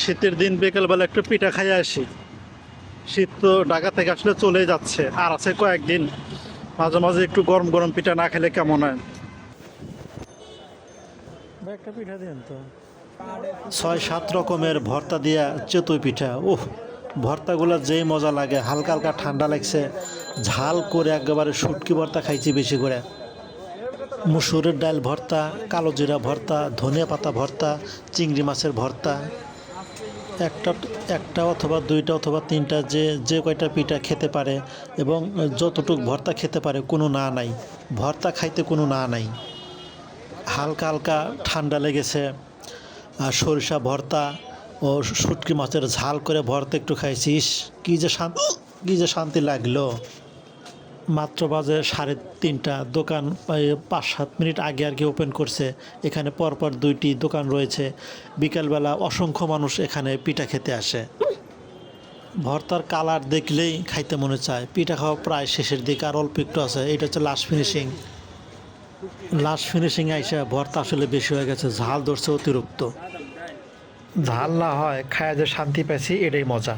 শীতের দিন বিকেলবেলা একটু পিঠা খাইয়ে আসি। শীত তো ঢাকা থেকে আসলে চলে যাচ্ছে আর আছে কয়েকদিন। মাঝে মাঝে একটু গরম গরম পিঠা না খেলে কেমন হয়? একটা পিঠা দিন তো। ছয় সাত রকমের ভর্তা দিয়া চেতুই পিঠা। ওহ ভর্তাগুলো যেই মজা লাগে হালকা হালকা ঠান্ডা লাগছে। ঝাল করে একেবারে শুটকি ভর্তা খাইছি বেশি করে। মুসুরের ডাল ভর্তা কালো জিরা ভর্তা ধনিয়া পাতা ভর্তা চিংড়ি মাছের ভর্তা একটা একটা অথবা দুইটা অথবা তিনটা যে যে কয়টা পিঠা খেতে পারে এবং যতটুক ভর্তা খেতে পারে, কোনো না নাই। ভর্তা খাইতে কোনো না নাই। হালকা হালকা ঠান্ডা লেগেছে সরিষা ভর্তা ও শুটকি মাছের ঝাল করে ভর্তা একটু খাইছিস, কী যে শান্তি কী যে শান্তি লাগল। মাত্র বাজে সাড়ে তিনটা। দোকান পাঁচ সাত মিনিট আগে আর কি ওপেন করছে। এখানে পরপর দুইটি দোকান রয়েছে। বিকালবেলা অসংখ্য মানুষ এখানে পিঠা খেতে আসে। ভর্তার কালার দেখলেই খাইতে মনে চায়। পিঠা খাওয়া প্রায় শেষের দিকে আর অল্প একটু আছে। এটা হচ্ছে লাস্ট ফিনিশিং লাস্ট ফিনিশিং আইসা ভর্তা আসলে বেশি হয়ে গেছে। ঝাল ধরছে অতিরিক্ত। ঝাল না হয়, খায় যে শান্তি পেয়েছি এটাই মজা।